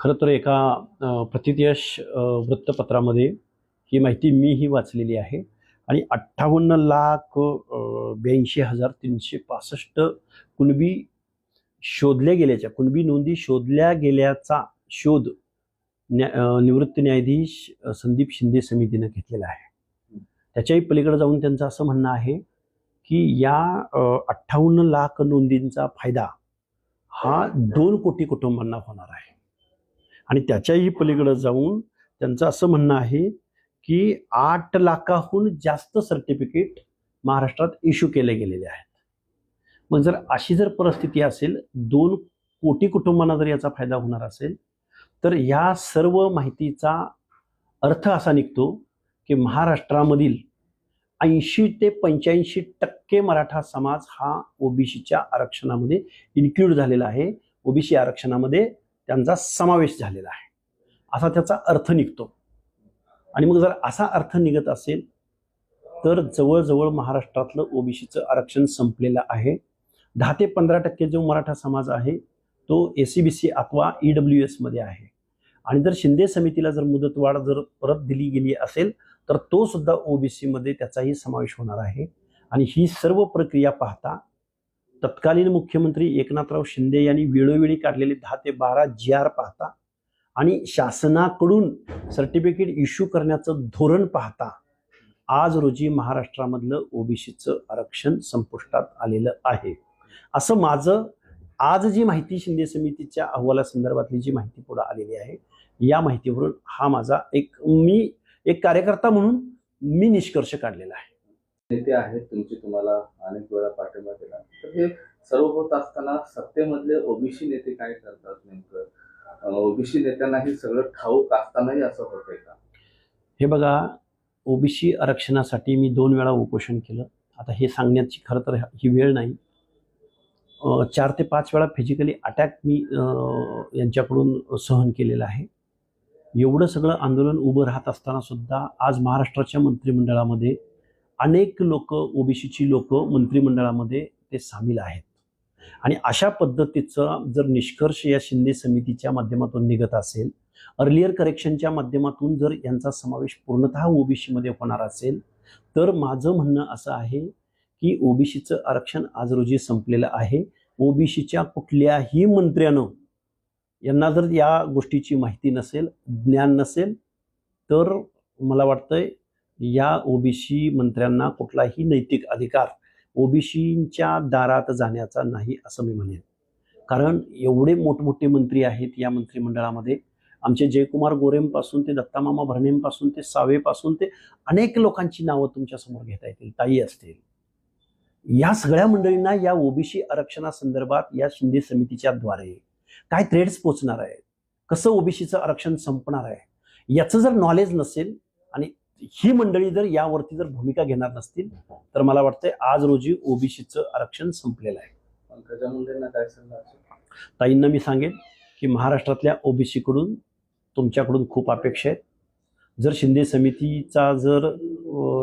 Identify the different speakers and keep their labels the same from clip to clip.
Speaker 1: खरं तर एका प्रतितयश वृत्तपत्रामध्ये ही माहिती मीही वाचलेली आहे. आणि अठ्ठावन्न लाख ब्याऐंशी हजार तीनशे पासष्ट कुणबी शोधल्या गेल्याच्या कुणबी नोंदी शोधल्या गेल्याचा शोध न्या निवृत्त न्यायाधीश संदीप शिंदे समितीनं घेतलेला आहे. त्याच्याही पलीकडे जाऊन त्यांचं असं म्हणणं आहे की या अठ्ठावन्न लाख नोंदींचा फायदा हा दोन कोटी कुटुंबांना होणार आहे. आणि त्याच्याही पलीकडे जाऊन त्यांचं असं म्हणणं आहे की आठ लाखाहून जास्त सर्टिफिकेट महाराष्ट्रात इश्यू केले गेलेले आहेत. मग जर अशी जर परिस्थिती असेल दोन कोटी कुटुंबांना जर याचा फायदा होणार असेल तर या सर्व माहितीचा अर्थ असा निघतो की महाराष्ट्रामधील ऐंशी ते पंच्याऐंशी टक्के मराठा समाज हा ओबीसीच्या आरक्षणामध्ये इन्क्लूड झालेला आहे. ओबीसी आरक्षणामध्ये त्यांचा समावेश झालेला आहे. असा त्याचा अर्थ निघतो. आणि मग जर असा अर्थ निघत असेल तर जवळजवळ महाराष्ट्रातलं ओबीसीचं आरक्षण संपलेलं आहे. दहा ते पंधरा टक्के जो मराठा समाज आहे तो ए सी बी सी अथवा ई डब्ल्यू एसमध्ये आहे. आणि जर शिंदे समितीला जर मुदतवाढ जर परत दिली गेली असेल तर तो सुद्धा ओबीसीमध्ये त्याचाही समावेश होणार आहे. आणि ही सर्व प्रक्रिया पाहता तत्कालीन मुख्यमंत्री एकनाथराव शिंदे यांनी वेळोवेळी काढलेले दहा ते बारा जी आर पाहता आणि शासनाकडून सर्टिफिकेट इश्यू करण्याचं धोरण पाहता आज रोजी महाराष्ट्रामधलं ओबीसीचं आरक्षण संपुष्टात आलेलं आहे. असं माझं आज जी माहिती शिंदे समितीच्या अहवालासंदर्भातली जी माहिती पुढे आलेली आहे या माहितीवरून हा माझा एक मी एक कार्यकर्ता म्हणून मी निष्कर्ष काढलेला आहे.
Speaker 2: नेते आहेत तुमचे तुम्हाला अनेक वेळा पाठिंबा दिला. तर हे सर्व होत असताना सत्तेमधले ओबीसी नेते काय करतात नेमकं? ओबीसी नेत्यांना हे सगळं ठाऊक असतानाही असं होतंय का?
Speaker 1: हे बघा ओबीसी आरक्षणासाठी मी दोन वेळा उपोषण केलं. आता हे सांगण्याची खरं तर ही वेळ नाही. चार ते पाच वेळा फिजिकली अटॅक मी यांच्याकडून सहन केलेला आहे. एवढं सगळं आंदोलन उभं राहत असताना सुद्धा आज महाराष्ट्राच्या मंत्रिमंडळामध्ये अनेक लोक ओबीसीची लोक मंत्रिमंडळामध्ये ते सामील आहेत. आणि अशा पद्धतीचा जर निष्कर्ष या शिंदे समितीच्या माध्यमातून निघत असेल अर्लियर करेक्शनच्या माध्यमातून जर यांचा समावेश पूर्णतः ओबीसीमध्ये होणार असेल तर माझं म्हणणं असं आहे की ओबीसीचं आरक्षण आज रोजी संपलेलं आहे. ओबीसीच्या कुठल्याही मंत्र्यानं यांना जर या गोष्टीची माहिती नसेल ज्ञान नसेल तर मला वाटतंय या ओबीसी मंत्र्यांना कुठलाही नैतिक अधिकार ओबीसीच्या दारात जाण्याचा नाही असं मी म्हणेन. कारण एवढे मोठमोठे मंत्री आहेत या मंत्रिमंडळामध्ये. आमचे जयकुमार गोरेंपासून ते दत्तामामा भरणेंपासून ते सावेपासून ते अनेक लोकांची नावं तुमच्यासमोर घेता येतील ताई असतील. या सगळ्या मंडळींना या ओबीसी आरक्षणासंदर्भात या शिंदे समितीच्या द्वारे काय थ्रेड्स पोचणार आहे कसं ओबीसीचं आरक्षण संपणार आहे? याचं जर नॉलेज नसेल ही मंडळी जर यावरती जर भूमिका घेणार नसतील तर मला वाटतंय आज रोजी ओबीसीचं आरक्षण संपलेलं आहे. ताईंना मी सांगेन की महाराष्ट्रातल्या ओबीसीकडून तुमच्याकडून खूप अपेक्षा आहेत. जर शिंदे समितीचा जर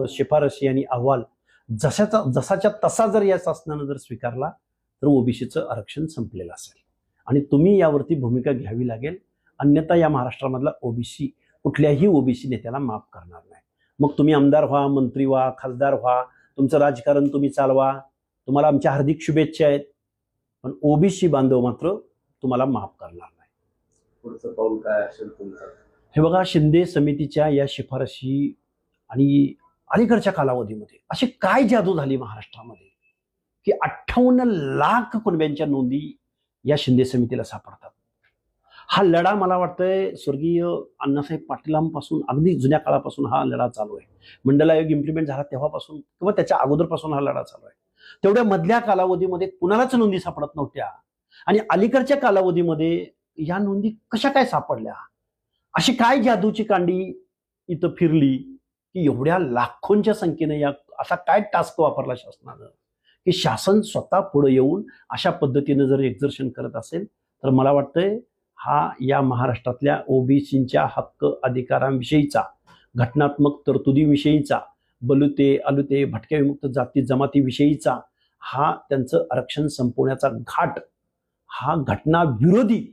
Speaker 1: शिफारशी आणि अहवाल जशाचा जसाच्या तसा जर या शासनानं जर स्वीकारला तर ओबीसीचं आरक्षण संपलेलं असेल. आणि तुम्ही यावरती भूमिका घ्यावी लागेल. अन्यथा या महाराष्ट्रामधला ओबीसी कुठल्याही ओबीसी नेत्याला माफ करणार नाही. मग तुम्ही आमदार व्हा मंत्री व्हा खासदार व्हा तुमचं राजकारण तुम्ही चालवा. तुम्हाला आमच्या हार्दिक शुभेच्छा आहेत. पण ओबीसी बांधव मात्र तुम्हाला माफ करणार नाही.
Speaker 2: पुढचं पाऊल काय असेल तुमचं?
Speaker 1: हे बघा शिंदे समितीच्या या शिफारशी आणि अलीकडच्या कालावधीमध्ये अशी काय जादू झाली महाराष्ट्रामध्ये? की अठ्ठावन्न लाख कुणब्यांच्या नोंदी या शिंदे समितीला सापडतात. हा लढा मला वाटतंय स्वर्गीय अण्णासाहेब पाटीलांपासून अगदी जुन्या काळापासून हा लढा चालू आहे. मंडल आयोग इम्प्लिमेंट झाला तेव्हापासून किंवा त्याच्या अगोदरपासून हा लढा चालू आहे. तेवढ्या मधल्या कालावधीमध्ये कुणालाच नोंदी सापडत नव्हत्या. आणि अलीकडच्या कालावधीमध्ये या नोंदी कशा काय सापडल्या? अशी काय जादूची कांडी इथं फिरली की एवढ्या लाखोंच्या संख्येने या असा काय टास्क वापरला शासनानं? की शासन स्वतः पुढे येऊन अशा पद्धतीनं जर एक्झर्शन करत असेल तर मला वाटतंय हा या महाराष्ट्रातल्या ओबीसींच्या हक्क अधिकारांविषयीचा घटनात्मक तरतुदीविषयीचा बलुते अलुते भटक्या विमुक्त जाती जमातीविषयीचा हा त्यांचं आरक्षण संपवण्याचा घाट हा घटना विरोधी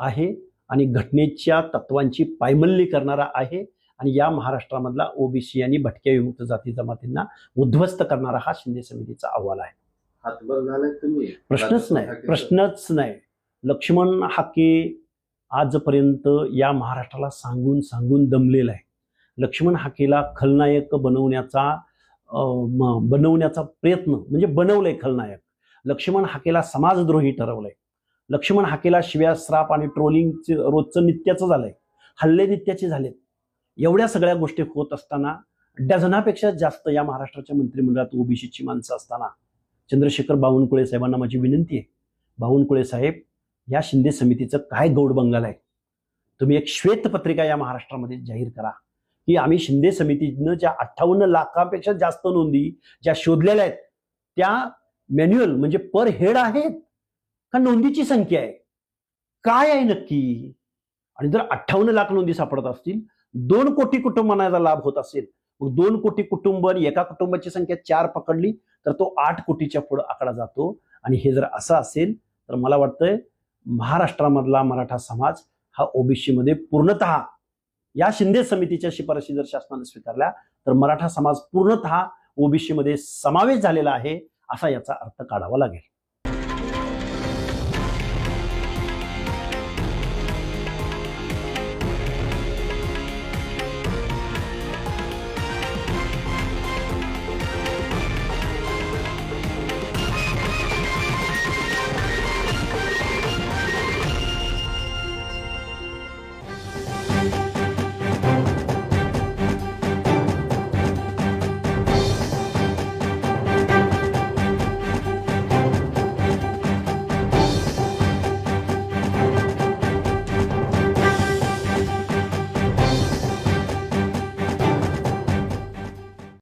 Speaker 1: आहे आणि घटनेच्या तत्वांची पायमल्ली करणारा आहे आणि या महाराष्ट्रामधला ओबीसी आणि भटक्या विमुक्त जाती जमातींना उद्ध्वस्त करणारा हा शिंदे समितीचा अहवाल आहे. प्रश्नच नाही प्रश्नच नाही. लक्ष्मण हाके आजपर्यंत या महाराष्ट्राला सांगून सांगून दमलेला आहे. लक्ष्मण हाकेला खलनायक बनवण्याचा बनवण्याचा प्रयत्न म्हणजे बनवलंय खलनायक. लक्ष्मण हाकेला समाजद्रोही ठरवलंय. लक्ष्मण हाकेला शिव्या श्राप आणि ट्रोलिंगचं रोजचं नित्याचं झालंय. हल्ले नित्याचे झालेत. एवढ्या सगळ्या गोष्टी होत असताना डझनापेक्षा जास्त या महाराष्ट्राच्या मंत्रिमंडळात ओबीसीची माणसं असताना चंद्रशेखर बावनकुळे साहेबांना माझी विनंती आहे. बावनकुळे साहेब या शिंदे समितीचं काय गौड बंगाल आहे? तुम्ही एक श्वेतपत्रिका या महाराष्ट्रामध्ये जाहीर करा. की आम्ही शिंदे समितीनं ज्या अठ्ठावन्न लाखापेक्षा जास्त नोंदी ज्या शोधलेल्या आहेत त्या मॅन्युअल म्हणजे पर हेड आहेत? का नोंदीची संख्या आहे? काय आहे नक्की? आणि जर अठ्ठावन्न लाख नोंदी सापडत असतील दोन कोटी कुटुंबांना लाभ होत असेल मग दोन कोटी कुटुंब आणि एका कुटुंबाची संख्या चार पकडली तर तो आठ कोटीच्या पुढे आकडा जातो. आणि हे जर असं असेल तर मला वाटतंय महाराष्ट्रामधला मराठा समाज हा ओबीसीमध्ये पूर्णत पूर्णतः या शिंदे समितीच्या शिफारशी जर शासनाने स्वीकारल्या तर मराठा समाज पूर्णतः ओबीसीमध्ये समावेश झालेला आहे असा याचा अर्थ काढावा लागेल.